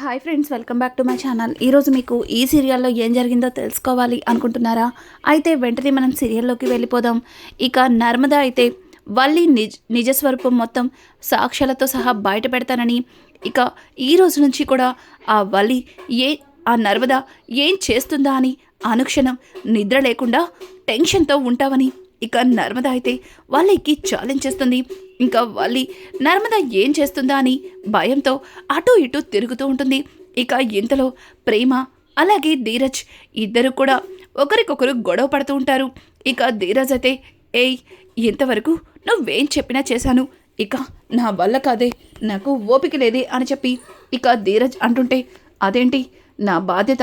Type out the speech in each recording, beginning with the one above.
Hi friends welcome back to my channel ఈరోజు మీకు ఈ సీరియల్లో ఏం జరిగిందో తెలుసుకోవాలి అనుకుంటున్నారా? అయితే వెంటనే మనం సీరియల్లోకి వెళ్ళిపోదాం. ఇక నర్మద అయితే వల్లి నిజ నిజస్వరూపం మొత్తం సాక్ష్యాలతో సహా బయట పెడతానని ఇక ఈ రోజు నుంచి కూడా ఆ వల్లి ఏ ఆ నర్మద ఏం చేస్తుందా అని అనుక్షణం నిద్ర లేకుండా టెన్షన్తో ఉంటావని ఇక నర్మద అయితే వాళ్ళకి ఛాలెంజ్ చేస్తుంది. ఇంకా వాళ్ళి నర్మద ఏం చేస్తుందా అని భయంతో అటు ఇటు తిరుగుతూ ఉంటుంది. ఇక ఇంతలో ప్రేమ అలాగే ధీరజ్ ఇద్దరు కూడా ఒకరికొకరు గొడవ పడుతూ ఉంటారు. ఇక ధీరజ్ అయితే ఏయ్ ఇంతవరకు నువ్వేం చెప్పినా చేశాను. ఇక నా వల్ల కాదే నాకు ఓపిక లేదే అని చెప్పి ఇక ధీరజ్ అంటుంటే అదేంటి నా బాధ్యత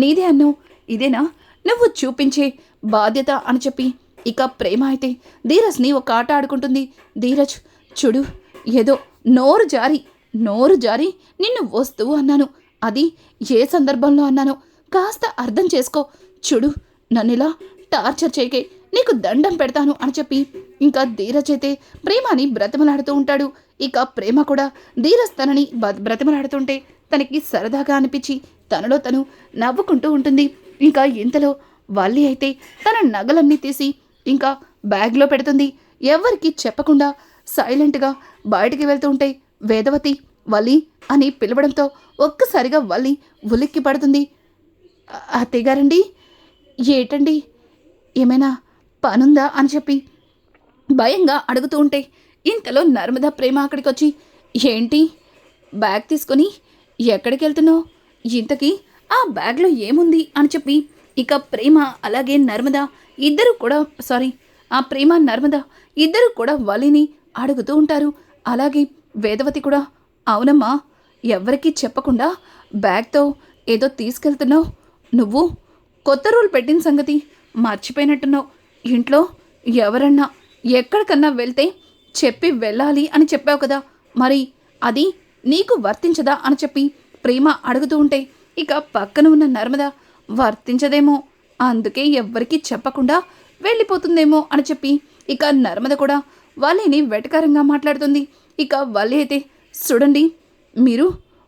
నీదే అన్నావు. ఇదేనా? నువ్వు చూపించే బాధ్యత అని చెప్పి ఇక ప్రేమ అయితే ధీరజ్ని ఒక ఆట ఆడుకుంటుంది. ధీరజ్ చూడు ఏదో నోరు జారి నోరు జారి నిన్ను వస్తువు అన్నాను. అది ఏ సందర్భంలో అన్నాను కాస్త అర్థం చేసుకో. చూడు నన్ను ఇలా టార్చర్ చేయకే నీకు దండం పెడతాను అని చెప్పి ఇంకా ధీరజ్ అయితే ప్రేమని బ్రతిమలాడుతూ ఉంటాడు. ఇక ప్రేమ కూడా ధీరజ్ తనని బ- బ్రతిమలాడుతుంటే తనకి సరదాగా అనిపించి తనలో తను నవ్వుకుంటూ ఉంటుంది. ఇంకా ఇంతలో వల్లి అయితే తన నగలన్నీ తీసి ఇంకా బ్యాగ్లో పెడుతుంది. ఎవరికి చెప్పకుండా సైలెంట్గా బయటికి వెళ్తూ ఉంటే వేదవతి వలి అని పిలవడంతో ఒక్కసారిగా వలి ఉలిక్కి పడుతుంది. అత్తయ్యగారండి ఏటండి? ఏమైనా పనుందా అని చెప్పి భయంగా అడుగుతూ ఉంటే ఇంతలో నర్మదా ప్రేమ అక్కడికి వచ్చి ఏంటి? బ్యాగ్ తీసుకొని ఎక్కడికి వెళ్తున్నావు? ఇంతకీ ఆ బ్యాగ్లో ఏముంది? అని చెప్పి ఇక ప్రేమ అలాగే నర్మద ఇద్దరు కూడా సారీ ఆ ప్రేమ నర్మద ఇద్దరు కూడా వలిని అడుగుతూ ఉంటారు. అలాగే వేదవతి కూడా అవునమ్మా ఎవరికీ చెప్పకుండా బ్యాగ్తో ఏదో తీసుకెళ్తున్నావు. నువ్వు కొత్త రూల్ పెట్టిన సంగతి మర్చిపోయినట్టున్నావు. ఇంట్లో ఎవరన్నా ఎక్కడికన్నా వెళ్తే చెప్పి వెళ్ళాలి అని చెప్పావు కదా. మరి అది నీకు వర్తించదా అని చెప్పి ప్రేమ అడుగుతూ ఉంటే ఇక పక్కన ఉన్న నర్మదా వర్తించదేమో. అందుకే ఎవ్వరికీ చెప్పకుండా వెళ్ళిపోతుందేమో అని చెప్పి ఇక నర్మద కూడా వాళ్ళని వెటకారంగా మాట్లాడుతుంది. ఇక వల్లి అయితే చూడండి మీరు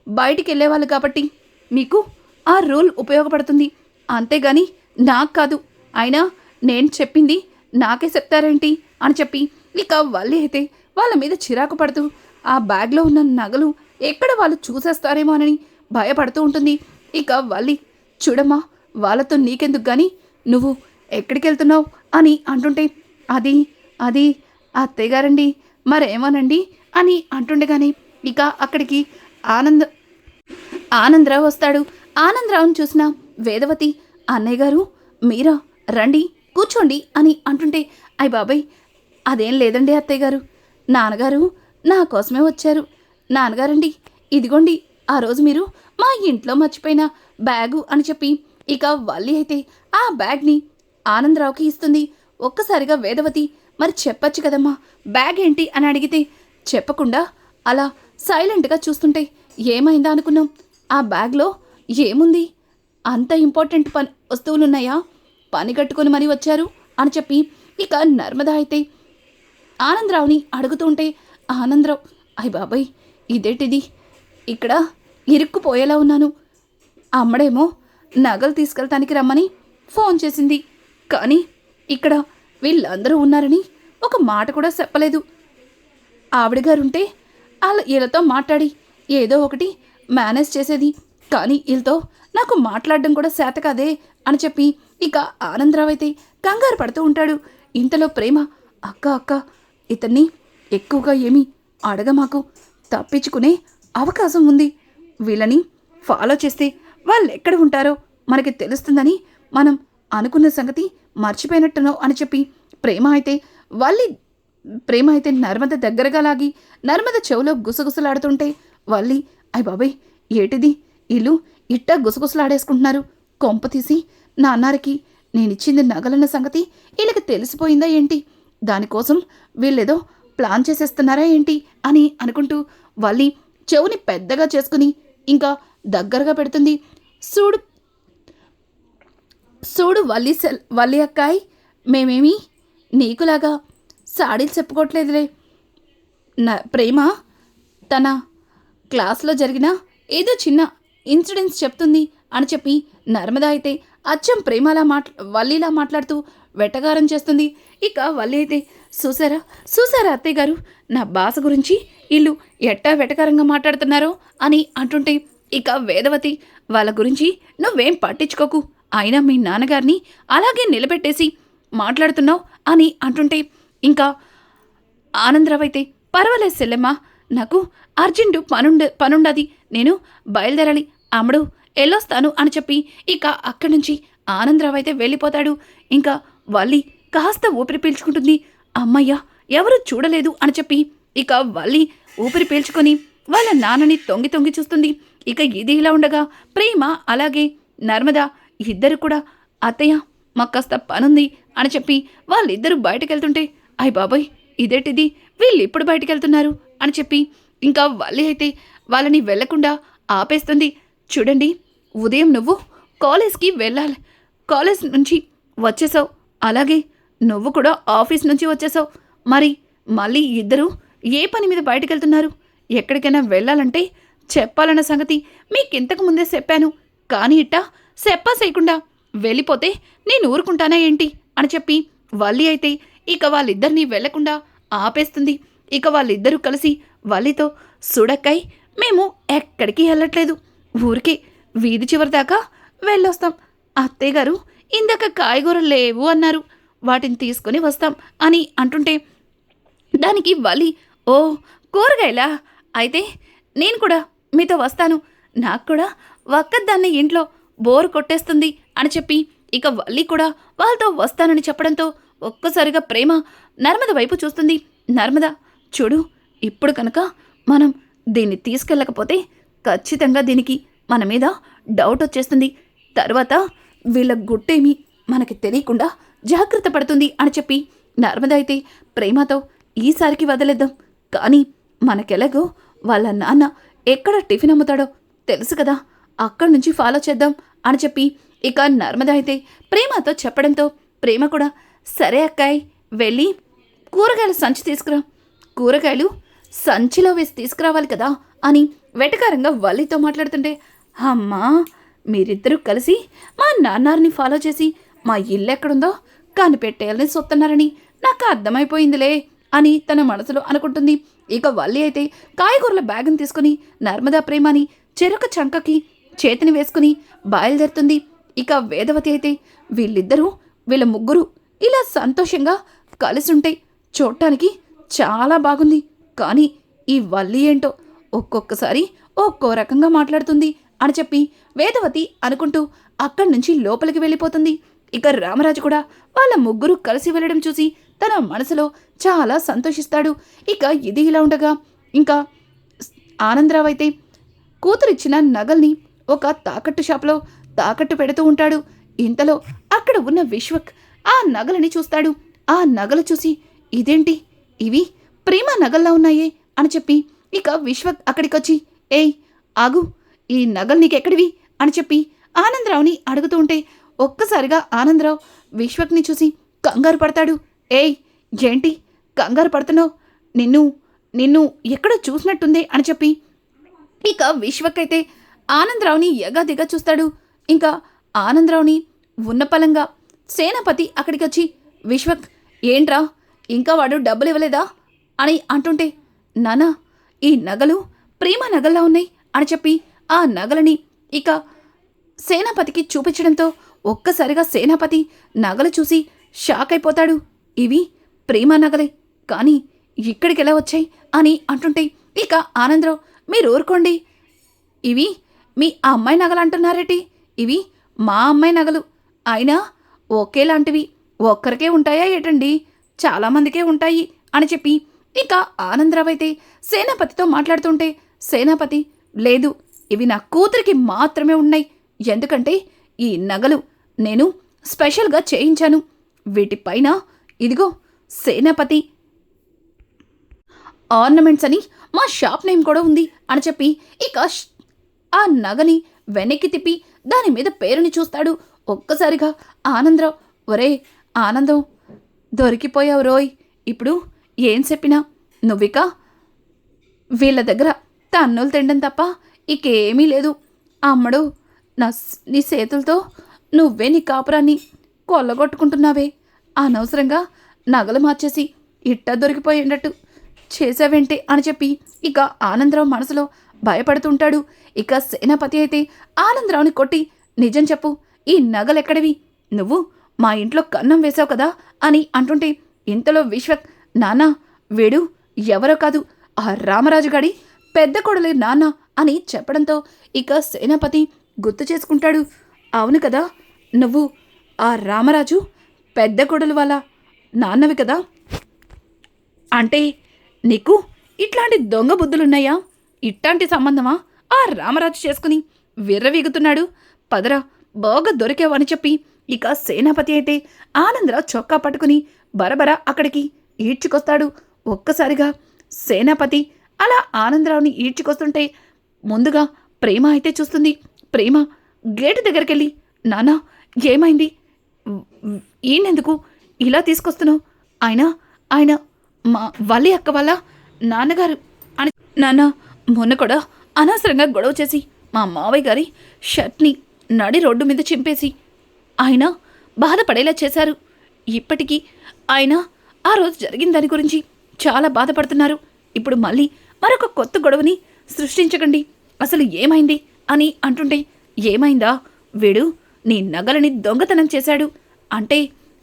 బయటికి వెళ్ళేవాళ్ళు కాబట్టి మీకు ఆ రూల్ ఉపయోగపడుతుంది. అంతేగాని నాకు కాదు. అయినా నేను చెప్పింది నాకే చెప్తారేంటి? అని చెప్పి ఇక వల్లి అయితే వాళ్ళ మీద చిరాకు పడుతూ ఆ బ్యాగ్లో ఉన్న నగలు ఎక్కడ వాళ్ళు చూసేస్తారేమో అని భయపడుతూ ఉంటుంది. ఇక వల్లి చూడమ్మా వాళ్ళతో నీకెందుకు కానీ నువ్వు ఎక్కడికి వెళ్తున్నావు అని అంటుంటే అది అది అత్తయ్య గారండి మరేమోనండి అని అంటుండగానే ఇక అక్కడికి ఆనంద్ ఆనందరావు వస్తాడు. ఆనందరావును చూసిన వేదవతి అన్నయ్య గారు మీరా? రండి కూర్చోండి అని అంటుంటే అయ్య బాబాయ్ అదేం లేదండి అత్తయ్య గారు నాన్నగారు నా కోసమే వచ్చారు. నాన్నగారండి ఇదిగోండి ఆ రోజు మీరు మా ఇంట్లో మర్చిపోయిన బ్యాగు అని చెప్పి ఇక వల్లి అయితే ఆ బ్యాగ్ని ఆనందరావుకి ఇస్తుంది. ఒక్కసారిగా వేదవతి మరి చెప్పచ్చు కదమ్మా బ్యాగ్ ఏంటి అని అడిగితే చెప్పకుండా అలా సైలెంట్గా చూస్తుంటే ఏమైందా అనుకున్నాం. ఆ బ్యాగ్లో ఏముంది? అంత ఇంపార్టెంట్ పని వస్తువులున్నాయా? పని కట్టుకొని మరీ వచ్చారు? అని చెప్పి ఇక నర్మద అయితే ఆనందరావుని అడుగుతుంటే ఆనందరావు అయ్ బాబాయ్ ఇదేటిది? ఇక్కడ ఇరుక్కుపోయేలా ఉన్నాను. అమ్మడేమో నగలు తీసుకెళ్తానికి రమ్మని ఫోన్ చేసింది. కానీ ఇక్కడ వీళ్ళందరూ ఉన్నారని ఒక మాట కూడా చెప్పలేదు. ఆవిడగారుంటే వాళ్ళ వీళ్ళతో మాట్లాడి ఏదో ఒకటి మేనేజ్ చేసేది. కానీ వీళ్ళతో నాకు మాట్లాడడం కూడా శాత కాదే అని చెప్పి ఇక ఆనందరావు అయితే కంగారు పడుతూ ఉంటాడు. ఇంతలో ప్రేమ అక్క అక్క ఇతన్ని ఎక్కువగా ఏమీ అడగ మాకు తప్పించుకునే అవకాశం ఉంది. వీళ్ళని ఫాలో చేస్తే వాళ్ళు ఎక్కడ ఉంటారో మనకి తెలుస్తుందని మనం అనుకున్న సంగతి మర్చిపోయినట్టునో అని చెప్పి ప్రేమ అయితే వాళ్ళి ప్రేమ అయితే నర్మద దగ్గరగా లాగి నర్మద చెవులో గుసగుసలాడుతుంటే వల్లి అయ్ బాబాయ్ ఏటిది? ఇల్లు ఇట్టా గుసగుసలాడేసుకుంటున్నారు. కొంప తీసి నాన్నారికి నేనిచ్చింది నగలన్న సంగతి వీళ్ళకి తెలిసిపోయిందా ఏంటి? దానికోసం వీళ్ళేదో ప్లాన్ చేసేస్తున్నారా ఏంటి? అని అనుకుంటూ వల్లి చెవుని పెద్దగా చేసుకుని ఇంకా దగ్గరగా పెడుతుంది. చూడు చూడు వల్లి సెల్ వల్లి అక్కాయ్ మేమేమి నీకులాగా సాడీలు చెప్పుకోవట్లేదులే. నా ప్రేమ తన క్లాస్లో జరిగిన ఏదో చిన్న ఇన్సిడెంట్స్ చెప్తుంది అని చెప్పి నర్మద అయితే అచ్చం ప్రేమలా మాట్లా వల్లిలా మాట్లాడుతూ వెటగారం చేస్తుంది. ఇక వల్లి అయితే చూసారా చూసారా అత్తయ్య గారు నా భాష గురించి వీళ్ళు ఎట్టా వెటకారంగా మాట్లాడుతున్నారో అని అంటుంటే ఇక వేదవతి వాళ్ళ గురించి నువ్వేం పట్టించుకోకు. అయినా మీ నాన్నగారిని అలాగే నిలబెట్టేసి మాట్లాడుతున్నావు అని అంటుంటే ఇంకా ఆనందరావు అయితే పర్వాలేదు సెల్లెమ్మా నాకు అర్జెంటు పనుండ పనుండది. నేను బయలుదేరాలి. అమ్ముడు వెళ్ళొస్తాను అని చెప్పి ఇక అక్కడి నుంచి ఆనందరావు అయితే వెళ్ళిపోతాడు. ఇంకా వల్లి కాస్త ఊపిరి పీల్చుకుంటుంది. అమ్మయ్య ఎవరు చూడలేదు అని చెప్పి ఇక వల్లి ఊపిరి పీల్చుకొని వాళ్ళ నాన్నని తొంగి తొంగి చూస్తుంది. ఇక ఇది ఇలా ఉండగా ప్రేమ అలాగే నర్మద ఇద్దరు కూడా అత్తయ్య మాకు కాస్త పనుంది అని చెప్పి వాళ్ళిద్దరూ బయటకెళ్తుంటే అయ్ బాబోయ్ ఇదేంటిది? వీళ్ళు ఇప్పుడు బయటకెళ్తున్నారు? అని చెప్పి ఇంకా వల్లి అయితే వాళ్ళని వెళ్ళకుండా ఆపేస్తుంది. చూడండి ఉదయం నువ్వు కాలేజ్కి వెళ్ళాలి. కాలేజ్ నుంచి వచ్చేసావు. అలాగే నువ్వు కూడా ఆఫీస్ నుంచి వచ్చేసావు. మరి మళ్ళీ ఇద్దరు ఏ పని మీద బయటకెళ్తున్నారు? ఎక్కడికైనా వెళ్ళాలంటే చెప్పాలన్న సంగతి మీకింతకు ముందే చెప్పాను. కానీ ఇట్ట చెప్పా చేయకుండా వెళ్ళిపోతే నేను ఊరుకుంటానా ఏంటి? అని చెప్పి వల్లి అయితే ఇక వాళ్ళిద్దరినీ వెళ్ళకుండా ఆపేస్తుంది. ఇక వాళ్ళిద్దరూ కలిసి వల్లితో సుడక్కై మేము ఎక్కడికి వెళ్ళట్లేదు. ఊరికే వీధి చివరి దాకా వెళ్ళొస్తాం. అత్తయ్య గారు ఇందాక కాయగూరలు లేవు అన్నారు. వాటిని తీసుకొని వస్తాం అని అంటుంటే దానికి వలి ఓ కూరగాయలా? అయితే నేను కూడా మీతో వస్తాను. నాకు కూడా ఒక్కదాన్ని ఇంట్లో బోరు కొట్టేస్తుంది అని చెప్పి ఇక వల్లి కూడా వాళ్ళతో వస్తానని చెప్పడంతో ఒక్కసారిగా ప్రేమ నర్మద వైపు చూస్తుంది. నర్మద చూడు ఇప్పుడు కనుక మనం దీన్ని తీసుకెళ్ళకపోతే ఖచ్చితంగా దీనికి మన మీద డౌట్ వచ్చేస్తుంది. తర్వాత వీళ్ళ గుట్టేమి మనకి తెలియకుండా జాగ్రత్త పడుతుంది అని చెప్పి నర్మద అయితే ప్రేమతో ఈసారికి వదిలేద్దాం. కానీ మనకెలాగో వాళ్ళ నాన్న ఎక్కడ టిఫిన్ అమ్ముతాడో తెలుసు కదా. అక్కడి నుంచి ఫాలో చేద్దాం అని చెప్పి ఇక నర్మద అయితే ప్రేమతో చెప్పడంతో ప్రేమ కూడా సరే అక్కాయ్ వెళ్ళి కూరగాయల సంచి తీసుకురా. కూరగాయలు సంచిలో వేసి తీసుకురావాలి కదా అని వెటకారంగా వల్లితో మాట్లాడుతుంటే అమ్మా మీరిద్దరూ కలిసి మా నాన్నారిని ఫాలో చేసి మా ఇల్లు ఎక్కడుందో కనిపెట్టేయాలని సొత్తన్నారని నాకు అర్థమైపోయిందిలే అని తన మనసులో అనుకుంటుంది ఇక వల్లి అయితే కాయగూరల బ్యాగ్ని తీసుకుని నర్మదా ప్రేమని చెరుక చంకకి చేతిని వేసుకుని బయలుదేరుతుంది. ఇక వేదవతి అయితే వీళ్ళిద్దరూ వీళ్ళ ముగ్గురు ఇలా సంతోషంగా కలిసి ఉంటే చూడటానికి చాలా బాగుంది. కానీ ఈ వల్లి ఏంటో ఒక్కొక్కసారి ఒక్కో రకంగా మాట్లాడుతుంది అని చెప్పి వేదవతి అనుకుంటూ అక్కడి నుంచి లోపలికి వెళ్ళిపోతుంది. ఇక రామరాజు కూడా వాళ్ళ ముగ్గురు కలిసి వెళ్ళడం చూసి తన మనసులో చాలా సంతోషిస్తాడు. ఇక ఇది ఇలా ఉండగా ఇంకా ఆనందరావు అయితే కూతురిచ్చిన నగల్ని ఒక తాకట్టు షాప్లో తాకట్టు పెడుతూ ఉంటాడు. ఇంతలో అక్కడ ఉన్న విశ్వక్ ఆ నగలని చూస్తాడు. ఆ నగలు చూసి ఇదేంటి? ఇవి ప్రేమ నగల్లా ఉన్నాయే అని చెప్పి ఇక విశ్వక్ అక్కడికొచ్చి ఏయ్ ఆగు ఈ నగలు నీకెక్కడివి? అని చెప్పి ఆనందరావుని అడుగుతూ ఉంటే ఒక్కసారిగా ఆనందరావు విశ్వక్ని చూసి కంగారు పడతాడు. ఏయ్ ఏంటి? కంగారు పడుతున్నావు? నిన్ను నిన్ను ఎక్కడో చూసినట్టుంది అని చెప్పి. ఇక విశ్వక్ అయితే ఆనందరావుని ఎగాదిగా చూస్తాడు. ఇంకా ఆనందరావుని ఉన్నపలంగా సేనాపతి అక్కడికి వచ్చి విశ్వక్ ఏంట్రా? ఇంకా వాడు డబ్బులు ఇవ్వలేదా అని అంటుంటే నానా ఈ నగలు ప్రేమ నగల్లా ఉన్నాయి అని చెప్పి ఆ నగలని ఇక సేనాపతికి చూపించడంతో ఒక్కసారిగా సేనాపతి నగలు చూసి షాక్ అయిపోతాడు ఇవి ప్రేమ నగలే కానీ ఇక్కడికి ఎలా వచ్చాయి అని అంటుంటే ఇక ఆనందరావు మీరు ఊరుకోండి. ఇవి మీ అమ్మాయి నగలు అంటున్నారేటి? ఇవి మా అమ్మాయి నగలు. అయినా ఒకేలాంటివి ఒక్కరికే ఉంటాయా ఏటండి? చాలామందికే ఉంటాయి అని చెప్పి ఇక ఆనందరావు అయితే సేనాపతితో మాట్లాడుతుంటే సేనాపతి లేదు ఇవి నా కూతురికి మాత్రమే ఉన్నాయి. ఎందుకంటే ఈ నగలు నేను స్పెషల్గా చేయించాను. వీటిపైన ఇదిగో సేనాపతి ఆర్నమెంట్స్ అని మా షాప్ నేమ్ కూడా ఉంది అని చెప్పి ఇక ఆ నగని వెనక్కి తిప్పి దాని మీద పేరుని చూస్తాడు. ఒక్కసారిగా ఆనందరావు ఒరే ఆనందం దొరికిపోయావు రోయ్. ఇప్పుడు ఏం చెప్పినా? నువ్విక వీళ్ళ దగ్గర తన్నులు తినడం తప్ప ఇకేమీ లేదు. అమ్మడు నా నీ చేతులతో నువ్వే నీ కాపురాన్ని కొల్లగొట్టుకుంటున్నావే. అనవసరంగా నగలు మార్చేసి ఇట్ట దొరికిపోయేటట్టు చేసావేంటి అని చెప్పి ఇక ఆనందరావు మనసులో భయపడుతుంటాడు. ఇక సేనాపతి అయితే ఆనందరావుని కొట్టి నిజం చెప్పు ఈ నగలెక్కడివి? నువ్వు మా ఇంట్లో కన్నం వేశావు కదా అని అంటుంటే ఇంతలో విశ్వక్ నాన్న వీడు ఎవరో కాదు ఆ రామరాజు గాడి పెద్ద కొడలే నాన్న అని చెప్పడంతో ఇక సేనాపతి గుర్తు చేసుకుంటాడు. అవును కదా నువ్వు ఆ రామరాజు పెద్ద కొడలు వాళ్ళ నాన్నవి కదా? అంటే నీకు ఇట్లాంటి దొంగ బుద్ధులున్నాయా? ఇట్లాంటి సంబంధమా? ఆ రామరాజు చేసుకుని విర్రవీగుతున్నాడు. పదరా బాగా దొరికావని చెప్పి ఇక సేనాపతి అయితే ఆనందరావు చొక్కా పట్టుకుని బరబర అక్కడికి ఈడ్చుకొస్తాడు. ఒక్కసారిగా సేనాపతి అలా ఆనందరావుని ఈడ్చుకొస్తుంటే ముందుగా ప్రేమ అయితే చూస్తుంది. ప్రేమ గేటు దగ్గరికెళ్ళి నానా ఏమైంది? ఈయనెందుకు ఇలా తీసుకొస్తున్నావు? ఆయన ఆయన మా వల్లి అక్క వల్ల నాన్నగారు అని నాన్న మొన్న కూడా అనవసరంగా గొడవ చేసి మా మావయ్య గారి షర్ట్ని నడి రోడ్డు మీద చింపేసి ఆయన బాధపడేలా చేశారు. ఇప్పటికీ ఆయన ఆ రోజు జరిగిన దాని గురించి చాలా బాధపడుతున్నారు. ఇప్పుడు మళ్ళీ మరొక కొత్త గొడవని సృష్టించకండి. అసలు ఏమైంది అని అంటుంటే ఏమైందా వీడు? నీ నగలని దొంగతనం చేశాడు. అంటే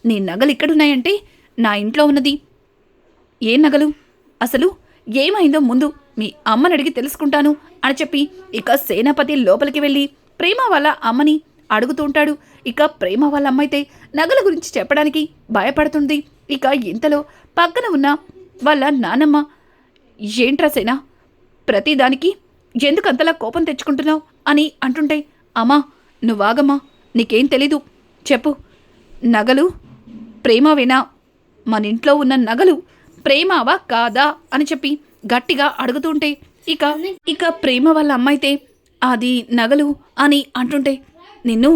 నీ నగలు ఇక్కడున్నాయంటే నా ఇంట్లో ఉన్నది. ఏ నగలు? అసలు ఏమైందో ముందు మీ అమ్మని అడిగి తెలుసుకుంటాను అని చెప్పి ఇక సేనాపతి లోపలికి వెళ్ళి ప్రేమ వాళ్ళ అమ్మని అడుగుతూ ఉంటాడు. ఇక ప్రేమ వాళ్ళ అమ్మ అయితే నగల గురించి చెప్పడానికి భయపడుతుంది. ఇక ఇంతలో పక్కన ఉన్న వాళ్ళ నానమ్మ ఏంట్రా సేనా ప్రతిదానికి ఎందుకంతలా కోపం తెచ్చుకుంటున్నావు? అని అంటుంటే అమ్మా నువ్వాగమ్మా నీకేం తెలీదు. చెప్పు. నగలు? ప్రేమవేనా మన ఇంట్లో ఉన్న నగలు ప్రేమావా కాదా అని చెప్పి గట్టిగా అడుగుతుంటే ఇక ఇక ప్రేమ వాళ్ళ అమ్మాయితే అది నగలు అని అంటుంటే నిన్ను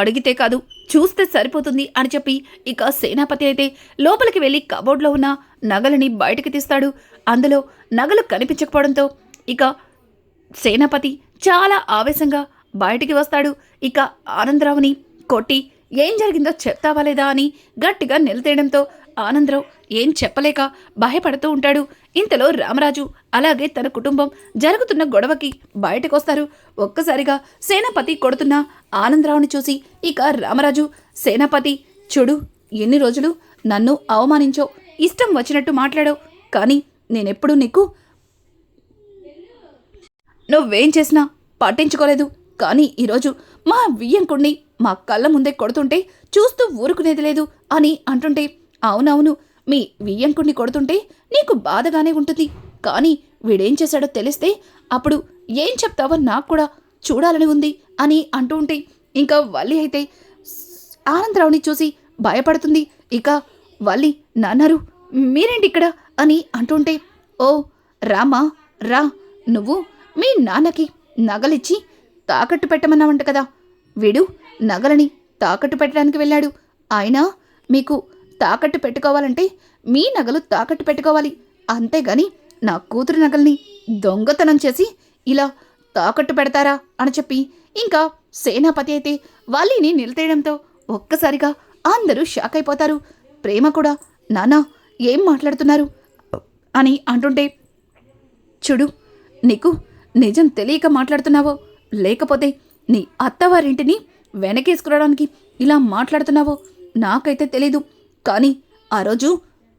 అడిగితే కాదు చూస్తే సరిపోతుంది అని చెప్పి ఇక సేనాపతి అయితే లోపలికి వెళ్ళి కబోర్డ్లో ఉన్న నగలని బయటకు తీస్తాడు. అందులో నగలు కనిపించకపోవడంతో ఇక సేనాపతి చాలా ఆవేశంగా బయటికి వస్తాడు. ఇక ఆనందరావుని కొట్టి ఏం జరిగిందో చెప్తావా లేదా అని గట్టిగా నిలతేయడంతో ఆనందరావు ఏం చెప్పలేక భయపడుతూ ఉంటాడు. ఇంతలో రామరాజు అలాగే తన కుటుంబం జరుగుతున్న గొడవకి బయటకొస్తారు. ఒక్కసారిగా సేనాపతి కొడుతున్న ఆనందరావుని చూసి ఇక రామరాజు సేనాపతి చూడు ఎన్ని రోజులు నన్ను అవమానించో ఇష్టం వచ్చినట్టు మాట్లాడావు కానీ నేనెప్పుడూ నీకు నువ్వేం చేసినా పట్టించుకోలేదు. కానీ ఈరోజు మా వియ్యంకుణ్ణి మా కళ్ళ ముందే కొడుతుంటే చూస్తూ ఊరుకునేది లేదు అని అంటుంటే అవునవును మీ వియ్యంకుణ్ణి కొడుతుంటే నీకు బాధగానే ఉంటుంది. కానీ వీడేం చేశాడో తెలిస్తే అప్పుడు ఏం చెప్తావో నాకు కూడా చూడాలని ఉంది అని అంటూ ఉంటే ఇంకా వల్లి అయితే ఆనందరావుని చూసి భయపడుతుంది. ఇక వల్లి నాన్నారు మీరేంటి ఇక్కడ? అని అంటుంటే ఓ రామా రా నువ్వు మీ నాన్నకి నగలిచ్చి తాకట్టు పెట్టమన్నావంట కదా. వీడు నగలని తాకట్టు పెట్టడానికి వెళ్ళాడు. అయినా మీకు తాకట్టు పెట్టుకోవాలంటే మీ నగలు తాకట్టు పెట్టుకోవాలి. అంతేగాని నా కూతురు నగల్ని దొంగతనం చేసి ఇలా తాకట్టు పెడతారా అని చెప్పి ఇంకా సేనాపతి అయితే వాళ్ళని నిలతేయడంతో ఒక్కసారిగా అందరూ షాక్ అయిపోతారు. ప్రేమ కూడా నానా ఏం మాట్లాడుతున్నారు? అని అంటుంటే చూడు నీకు నిజం తెలియక మాట్లాడుతున్నావో లేకపోతే నీ అత్తవారింటిని వెనకేసుకురావడానికి ఇలా మాట్లాడుతున్నావో నాకైతే తెలీదు. కానీ ఆ రోజు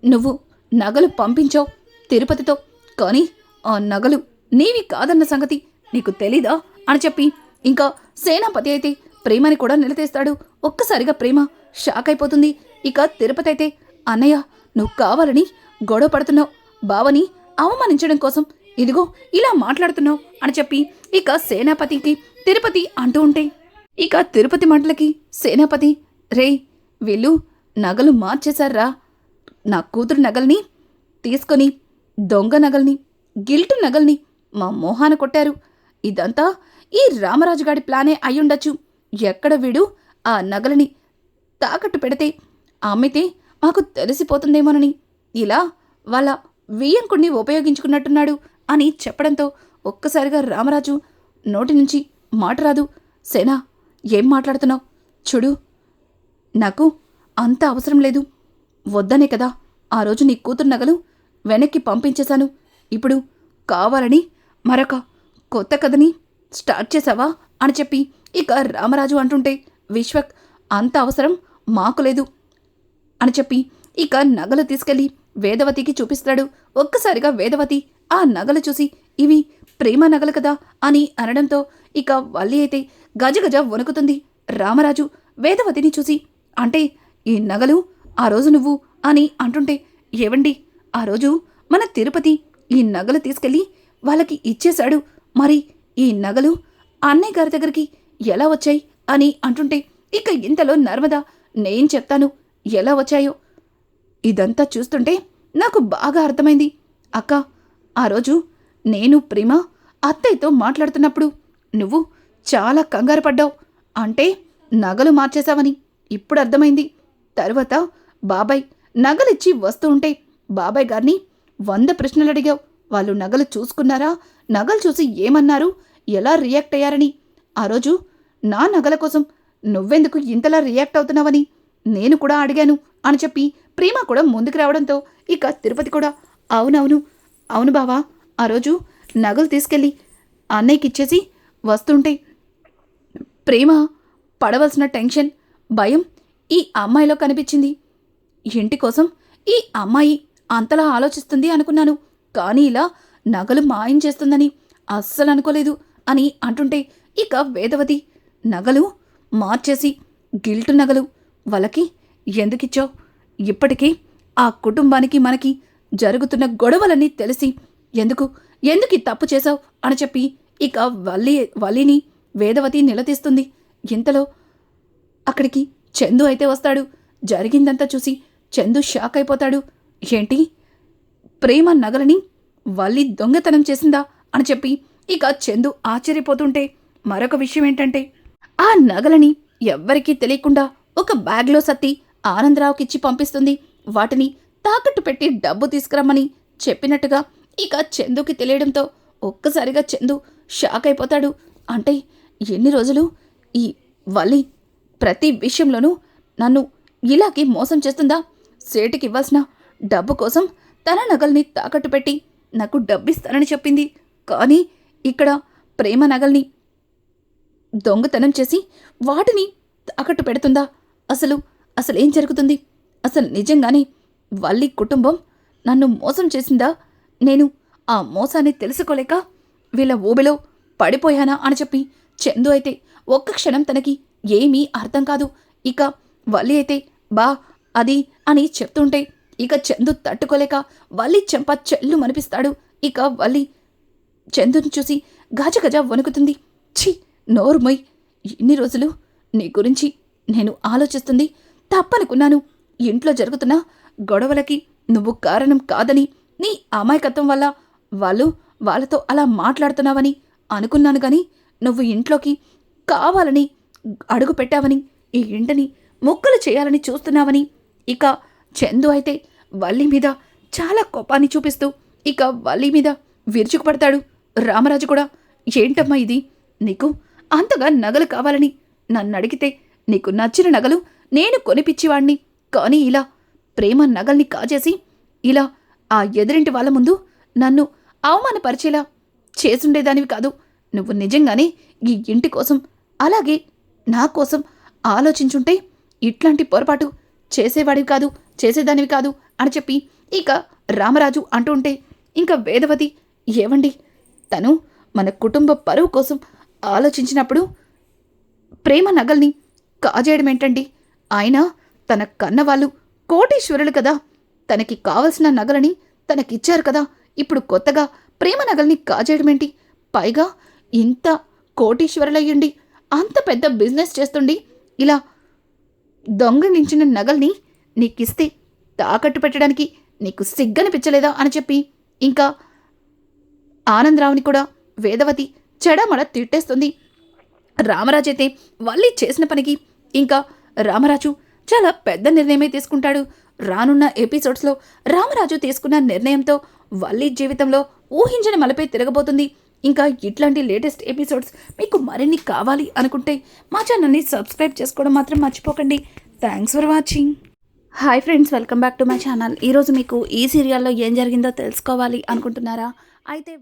నువ్వు నగలు పంపించావు తిరుపతితో. కానీ ఆ నగలు నీవి కాదన్న సంగతి నీకు తెలీదా అని చెప్పి ఇంకా సేనాపతి అయితే ప్రేమని కూడా నిలదీస్తాడు. ఒక్కసారిగా ప్రేమ షాక్ అయిపోతుంది. ఇక తిరుపతి అయితే అన్నయ్య నువ్వు కావాలని గొడవ పడుతున్నావు. బావని అవమానించడం కోసం ఇదిగో ఇలా మాట్లాడుతున్నావు అని చెప్పి ఇక సేనాపతికి తిరుపతి అంటూ ఉంటే ఇక తిరుపతి మంటలకి సేనాపతి రే వీళ్ళు నగలు మార్చేశారా? నా కూతురు నగల్ని తీసుకొని దొంగ నగల్ని గిల్టు నగల్ని మా మోహాన కొట్టారు. ఇదంతా ఈ రామరాజు గాడి ప్లానే అయ్యుండొచ్చు. ఎక్కడ వీడు ఆ నగలని తాకట్టు పెడితే అమ్మితే మాకు తెలిసిపోతుందేమోనని. ఇలా వాళ్ళ వియ్యంకుడిని ఉపయోగించుకున్నట్టున్నాడు అని చెప్పడంతో ఒక్కసారిగా రామరాజు నోటి నుంచి మాట రాదు. సేనా ఏం మాట్లాడుతున్నావు? చూడు నాకు అంత అవసరం లేదు. వద్దనే కదా. ఆ రోజు నీ కూతురు నగలు వెనక్కి పంపించేశాను. ఇప్పుడు కావాలని మరొక కొత్త కథని స్టార్ట్ చేసావా అని చెప్పి ఇక రామరాజు అంటుంటే విశ్వక్ అంత అవసరం మాకు లేదు. అని చెప్పి ఇక నగలు తీసుకెళ్ళి వేదవతికి చూపిస్తాడు ఒక్కసారిగా వేదవతి ఆ నగలు చూసి ఇవి ప్రేమ నగలు కదా అని అనడంతో ఇక వల్లి అయితే గజగజ వణుకుతుంది. రామరాజు వేదవతిని చూసి అంటే ఈ నగలు ఆ రోజు నువ్వు? అని అంటుంటే ఏవండి ఆ రోజు మన తిరుపతి ఈ నగలు తీసుకెళ్ళి వాళ్ళకి ఇచ్చేశాడు. మరి ఈ నగలు అన్నయ్య గారి దగ్గరికి ఎలా వచ్చాయి? అని అంటుంటే ఇక ఇంతలో నర్మద నేను చెప్తాను ఎలా వచ్చాయో. ఇదంతా చూస్తుంటే నాకు బాగా అర్థమైంది. అక్క ఆ రోజు నేను ప్రేమ అత్తయ్యతో మాట్లాడుతున్నప్పుడు నువ్వు చాలా కంగారు పడ్డావు. అంటే నగలు మార్చేశావని ఇప్పుడు అర్థమైంది. తరువాత బాబాయ్ నగలిచ్చి వస్తూ ఉంటే బాబాయ్ గారిని వంద ప్రశ్నలు అడిగావు. వాళ్ళు నగలు చూసుకున్నారా? నగలు చూసి ఏమన్నారు? ఎలా రియాక్ట్ అయ్యారని? ఆ రోజు నా నగల కోసం నువ్వెందుకు ఇంతలా రియాక్ట్ అవుతున్నావని నేను కూడా అడిగాను అని చెప్పి ప్రేమ కూడా ముందుకు రావడంతో ఇక తిరుపతి కూడా అవునవును అవును బావా ఆ రోజు నగలు తీసుకెళ్ళి అన్నయ్యకి ఇచ్చేసి వస్తుంటే ప్రేమ పడవలసిన టెన్షన్ భయం ఈ అమ్మాయిలో కనిపించింది. ఇంటి కోసం ఈ అమ్మాయి అంతలా ఆలోచిస్తుంది అనుకున్నాను. కానీ ఇలా నగలు మాయం చేస్తుందని అస్సలు అనుకోలేదు అని అంటుంటే ఇక వేదవతి నగలు మార్చేసి గిల్టు నగలు వాళ్ళకి ఎందుకిచ్చావు? ఇప్పటికీ ఆ కుటుంబానికి మనకి జరుగుతున్న గొడవలన్నీ తెలిసి ఎందుకు? ఎందుకు ఈ తప్పు చేశావు? అని చెప్పి ఇక వల్లి వల్లిని వేదవతి నిలదీస్తుంది. ఇంతలో అక్కడికి చందు అయితే వస్తాడు. జరిగిందంతా చూసి చందు షాక్ అయిపోతాడు. ఏంటి? ప్రేమ నగలని వల్లి దొంగతనం చేసిందా? అని చెప్పి ఇక చందు ఆశ్చర్యపోతుంటే మరొక విషయం ఏంటంటే ఆ నగలని ఎవ్వరికీ తెలియకుండా ఒక బ్యాగ్లో సత్తి ఆనందరావుకిచ్చి పంపిస్తుంది. వాటిని తాకట్టు పెట్టి డబ్బు తీసుకురమ్మని చెప్పినట్టుగా ఇక చందుకి తెలియడంతో ఒక్కసారిగా చందు షాక్ అయిపోతాడు. అంటే ఎన్ని రోజులు? ఈ వలి ప్రతి విషయంలోనూ నన్ను ఇలాగే మోసం చేస్తుందా? సేటుకి ఇవ్వాల్సిన డబ్బు కోసం తన నగల్ని తాకట్టు పెట్టి నాకు డబ్బిస్తానని చెప్పింది. కానీ ఇక్కడ ప్రేమ నగల్ని దొంగతనం చేసి వాటిని తాకట్టు పెడుతుందా? అసలు అసలు ఏం జరుగుతుంది? అసలు నిజంగానే వల్లి కుటుంబం నన్ను మోసం చేసిందా? నేను ఆ మోసాన్ని తెలుసుకోలేక వీళ్ళ ఊబిలో పడిపోయానా అని చెప్పి చందు అయితే ఒక్క క్షణం తనకి ఏమీ అర్థం కాదు. ఇక వల్లి అయితే బా అది అని చెప్తుంటే ఇక చందు తట్టుకోలేక వల్లి చెంప చెల్లు మనిపిస్తాడు ఇక వల్లి చందుని చూసి గజగజ వణుకుతుంది. ఛీ నోరుమొయ్ ఇన్ని రోజులు నీ గురించి నేను ఆలోచిస్తుంది. తప్పనుకున్నాను. ఇంట్లో జరుగుతున్న గొడవలకి నువ్వు కారణం కాదని నీ అమాయకత్వం వల్ల వాళ్ళు వాళ్ళతో అలా మాట్లాడుతున్నావని అనుకున్నాను గాని నువ్వు ఇంట్లోకి కావాలని అడుగు పెట్టావని ఈ ఇంటిని ముక్కలు చేయాలని చూస్తున్నావని ఇక చందు అయితే వల్లి మీద చాలా కోపాన్ని చూపిస్తూ ఇక వల్లి మీద విరుచుకుపడతాడు. రామరాజు కూడా ఏంటమ్మా ఇది? నీకు అంతగా నగలు కావాలని నన్ను అడిగితే నీకు నచ్చిన నగలు నేను కొనిపిచ్చివాణ్ణి. కానీ ఇలా ప్రేమ నగల్ని కాజేసి ఇలా ఆ ఎదురింటి వాళ్ళ ముందు నన్ను అవమానపరిచేలా చేసుండేదానివి కాదు. నువ్వు నిజంగానే ఈ ఇంటి కోసం అలాగే నా కోసం ఆలోచించుంటే ఇట్లాంటి పొరపాటు చేసేవాడివి కాదు చేసేదానివి కాదు అని చెప్పి ఇక రామరాజు అంటూ ఉంటే ఇంకా వేదవతి ఏవండి? తను మన కుటుంబ పరువు కోసం ఆలోచించినప్పుడు ప్రేమ నగల్ని కాజేయడం ఏంటండి ఆయన తన కన్నవాళ్ళు కోటీశ్వరులు కదా. తనకి కావలసిన నగలని తనకిచ్చారు కదా. ఇప్పుడు కొత్తగా ప్రేమ నగల్ని కాజేయడమేంటి? పైగా ఇంత కోటీశ్వరులయ్యండి అంత పెద్ద బిజినెస్ చేస్తుండి ఇలా దొంగలించిన నగల్ని నీకిస్తే తాకట్టు పెట్టడానికి నీకు సిగ్గనిపించలేదా అని చెప్పి ఇంకా ఆనందరావుని కూడా వేదవతి చెడమడ తిట్టేస్తుంది. రామరాజు అయితే వల్లి చేసిన పనికి ఇంకా రామరాజు చాలా పెద్ద నిర్ణయమే తీసుకుంటాడు. రానున్న ఎపిసోడ్స్లో రామరాజు తీసుకున్న నిర్ణయంతో వల్లి జీవితంలో ఊహించని మలపై తిరగబోతుంది. ఇంకా ఇట్లాంటి లేటెస్ట్ ఎపిసోడ్స్ మీకు మరిన్ని కావాలి అనుకుంటే మా ఛానల్ని సబ్స్క్రైబ్ చేసుకోవడం మాత్రం మర్చిపోకండి. Thanks for watching hi friends welcome back to my channel ఈరోజు మీకు ఈ సీరియల్లో ఏం జరిగిందో తెలుసుకోవాలి అనుకుంటున్నారా? అయితే